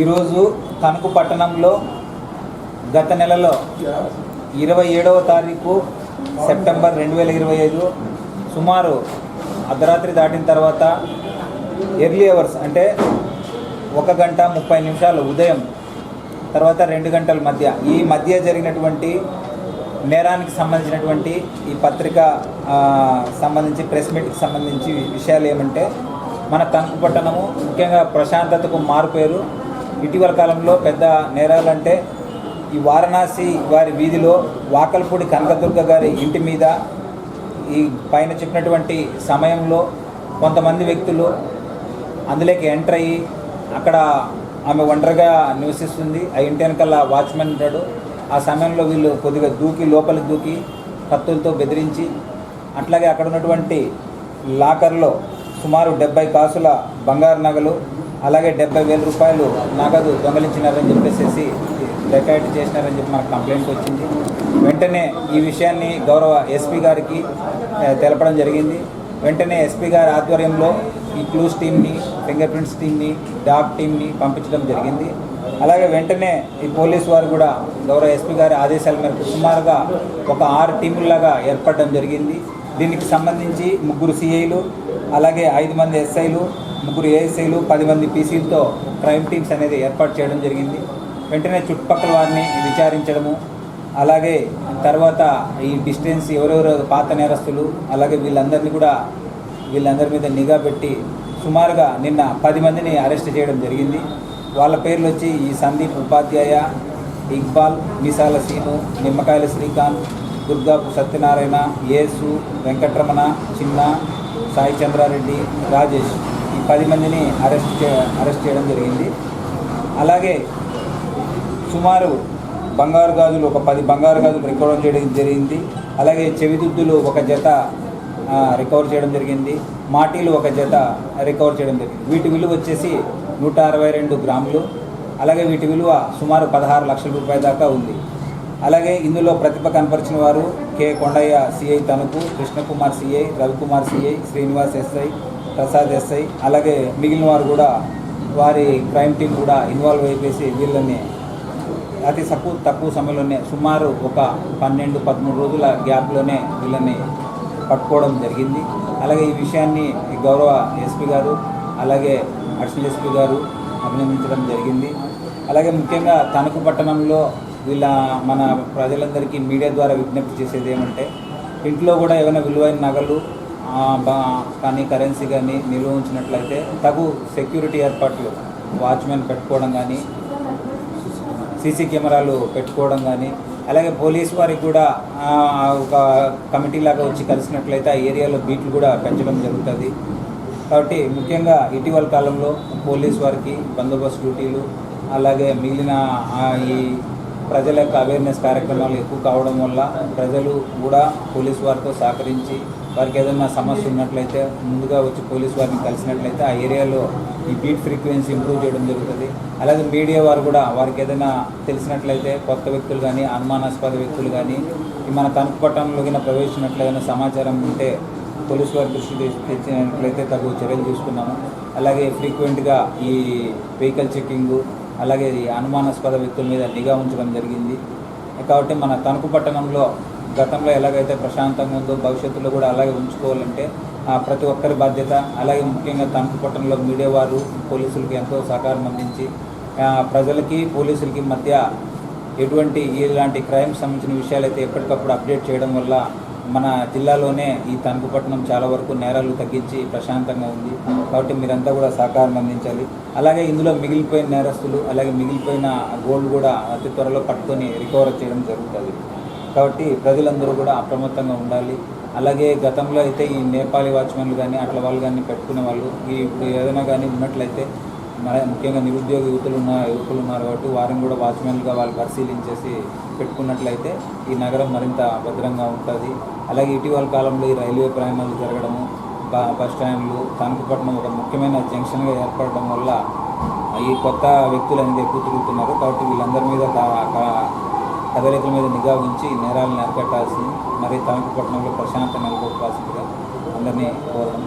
ఈరోజు తణుకు పట్టణంలో గత నెలలో ఇరవై ఏడవ తారీఖు సెప్టెంబర్ రెండు వేల ఇరవై ఐదు సుమారు అర్ధరాత్రి దాటిన తర్వాత ఎర్లీ అవర్స్ అంటే ఒక గంట ముప్పై నిమిషాలు ఉదయం తర్వాత రెండు గంటల మధ్య ఈ మధ్య జరిగినటువంటి నేరానికి సంబంధించినటువంటి ఈ పత్రిక సంబంధించి ప్రెస్ మీట్కి సంబంధించి విషయాలు ఏమంటే మన తణుకు పట్టణము ముఖ్యంగా ప్రశాంతతకు మారుపేరు. ఇటీవల కాలంలో పెద్ద నేరాలంటే ఈ వారణాసి వారి వీధిలో వాకల్పూడి కనకదుర్గ గారి ఇంటి మీద ఈ పైన చెప్పినటువంటి సమయంలో కొంతమంది వ్యక్తులు అందులోకి ఎంటర్ అయ్యి అక్కడ ఆమె ఒంటరిగా నివసిస్తుంది. ఆ ఇంటి వెనకాల వాచ్మెన్ ఉంటాడు. ఆ సమయంలో వీళ్ళు కొద్దిగా దూకి లోపలికి దూకి కత్తులతో బెదిరించి అట్లాగే అక్కడ ఉన్నటువంటి లాకర్లో సుమారు డెబ్బై కాసుల బంగారు నగలు అలాగే డెబ్బై వేల రూపాయలు నగదు దొంగలించినారని చెప్పేసి రికార్డ్ చేసినారని చెప్పి మనకు కంప్లైంట్ వచ్చింది. వెంటనే ఈ విషయాన్ని గౌరవ ఎస్పీ గారికి తెలపడం జరిగింది. వెంటనే ఎస్పీ గారి ఆధ్వర్యంలో ఈ క్లూస్ టీమ్ని ఫింగర్ ప్రింట్స్ టీమ్ని డాగ్ టీమ్ని పంపించడం జరిగింది. అలాగే వెంటనే ఈ పోలీస్ వారు కూడా గౌరవ ఎస్పీ గారి ఆదేశాల మేరకు సుమారుగా ఒక ఆరు టీముల్లాగా ఏర్పడడం జరిగింది. దీనికి సంబంధించి ముగ్గురు సిఐలు అలాగే ఐదు మంది ఎస్ఐలు ముగ్గురు ఏఎస్ఐలు పది మంది పీసీలతో క్రైమ్ టీమ్స్ అనేది ఏర్పాటు చేయడం జరిగింది. వెంటనే చుట్టుపక్కల వారిని విచారించడము అలాగే తర్వాత ఈ డిస్టెన్స్ ఎవరెవరు పాత నేరస్తులు అలాగే వీళ్ళందరినీ కూడా వీళ్ళందరి మీద నిఘా పెట్టి సుమారుగా నిన్న పది మందిని అరెస్ట్ చేయడం జరిగింది. వాళ్ళ పేర్లు వచ్చి ఈ సందీప్ ఉపాధ్యాయ ఇక్బాల్ మిసాల సీను నిమ్మకాయల శ్రీకాంత్ దుర్గాపు సత్యనారాయణ యేసు వెంకటరమణ చిన్న సాయి చంద్రారెడ్డి రాజేష్. ఈ పది మందిని అరెస్ట్ చే అరెస్ట్ చేయడం జరిగింది. అలాగే సుమారు బంగారు గాజులు ఒక పది బంగారు గాజులు రికవర్ చేయడం జరిగింది. అలాగే చెవిదుద్దులు ఒక జత రికవర్ చేయడం జరిగింది. మాటీలు ఒక జత రికవర్ చేయడం జరిగింది. వీటి విలువ వచ్చేసి నూట అరవై రెండు గ్రాములు. అలాగే వీటి విలువ సుమారు పదహారు లక్షల రూపాయల దాకా ఉంది. అలాగే ఇందులో ప్రతిభ కనపరిచిన వారు K Kondaiah CI Tanuku Krishnakumar CI Ravikumar CI Srinivas SI Prasad SI అలాగే మిగిలిన వారు కూడా వారి క్రైమ్ టీం కూడా ఇన్వాల్వ్ అయిపోయి వీళ్ళని అతి తక్కువ తక్కువ సమయంలోనే సుమారు ఒక పన్నెండు పదమూడు రోజుల గ్యాప్లోనే వీళ్ళని పట్టుకోవడం జరిగింది. అలాగే ఈ విషయాన్ని గౌరవ ఎస్పీ గారు అలాగే అడిషనల్ ఎస్పీ గారు అభినందించడం జరిగింది. అలాగే ముఖ్యంగా తణుకు పట్టణంలో వీళ్ళ మన ప్రజలందరికీ మీడియా ద్వారా విజ్ఞప్తి చేసేది ఏమంటే ఇంట్లో కూడా ఏమైనా విలువైన నగలు కానీ కరెన్సీ కానీ నిల్వ ఉంచినట్లయితే తగు సెక్యూరిటీ ఏర్పాట్లు వాచ్మెన్ పెట్టుకోవడం కానీ సీసీ కెమెరాలు పెట్టుకోవడం కానీ అలాగే పోలీస్ వారికి కూడా ఒక కమిటీ లాగా వచ్చి కలిసినట్లయితే ఆ ఏరియాలో బీట్లు కూడా పెంచడం జరుగుతుంది. కాబట్టి ముఖ్యంగా ఇటీవల కాలంలో పోలీస్ వారికి బందోబస్తు డ్యూటీలు అలాగే మిగిలిన ఈ ప్రజల యొక్క అవేర్నెస్ కార్యక్రమాలు ఎక్కువ కావడం వల్ల ప్రజలు కూడా పోలీస్ వారితో సహకరించి వారికి ఏదైనా సమస్య ఉన్నట్లయితే ముందుగా వచ్చి పోలీస్ వారిని కలిసినట్లయితే ఆ ఏరియాలో ఈ బీట్ ఫ్రీక్వెన్సీ ఇంప్రూవ్ చేయడం జరుగుతుంది. అలాగే మీడియా వారు కూడా వారికి ఏదైనా తెలిసినట్లయితే కొత్త వ్యక్తులు కానీ అనుమానాస్పద వ్యక్తులు కానీ మన తణుకు పట్టణంలోకి ప్రవేశించినట్లయినా సమాచారం ఉంటే పోలీసు వారి దృష్టి తెచ్చినట్లయితే తగు చర్యలు తీసుకున్నాము. అలాగే ఫ్రీక్వెంట్గా ఈ వెహికల్ చెక్కింగు అలాగే ఈ అనుమానాస్పద వ్యక్తుల మీద నిఘా ఉంచడం జరిగింది. కాబట్టి మన తణుకు పట్టణంలో గతంలో ఎలాగైతే ప్రశాంతంగా ఉందో భవిష్యత్తులో కూడా అలాగే ఉంచుకోవాలంటే ప్రతి ఒక్కరి బాధ్యత అలాగే ముఖ్యంగా తణుకు పట్టణంలో మీడియా వారు పోలీసులకి ఎంతో సహకారం అందించి ప్రజలకి పోలీసులకి మధ్య ఎటువంటి ఇలాంటి క్రైమ్ సంబంధించిన విషయాలు అయితే ఎప్పటికప్పుడు అప్డేట్ చేయడం వల్ల మన జిల్లాలోనే ఈ తణుకుపట్నం చాలా వరకు నేరాలు తగ్గించి ప్రశాంతంగా ఉంది. కాబట్టి మీరంతా కూడా సహకారం అందించాలి. అలాగే ఇందులో మిగిలిపోయిన నేరస్తులు అలాగే మిగిలిపోయిన గోల్డ్ కూడా అతి త్వరలో పట్టుకొని రికవర్ చేయడం జరుగుతుంది. కాబట్టి ప్రజలందరూ కూడా అప్రమత్తంగా ఉండాలి. అలాగే గతంలో అయితే ఈ నేపాలీ వాచ్మెన్లు కానీ అట్లా వాళ్ళు కానీ పెట్టుకునే వాళ్ళు ఈ ఇప్పుడు ఏదైనా కానీ ఉన్నట్లయితే మన ముఖ్యంగా నిరుద్యోగ యువతులు ఉన్న యువకులు ఉన్నారు కాబట్టి వారిని కూడా వాచ్మెన్లుగా వాళ్ళు పరిశీలించేసి పెట్టుకున్నట్లయితే ఈ నగరం మరింత భద్రంగా ఉంటుంది. అలాగే ఇటీవల కాలంలో ఈ రైల్వే ప్రయాణాలు జరగడము బ- బస్ స్టాండ్లు తణుకుపట్నం ఒక ముఖ్యమైన జంక్షన్గా ఏర్పడడం వల్ల ఈ కొత్త వ్యక్తులు అనేది ఎక్కువ తిరుగుతున్నారు కాబట్టి వీళ్ళందరి మీద కదలికల మీద నిఘా ఉంచి నేరాలను అరికట్టాల్సింది. మరి తణుకుపట్నంలో ప్రశాంతంగా నెలకొల్పాల్సిందిగా అందరినీ కోరడం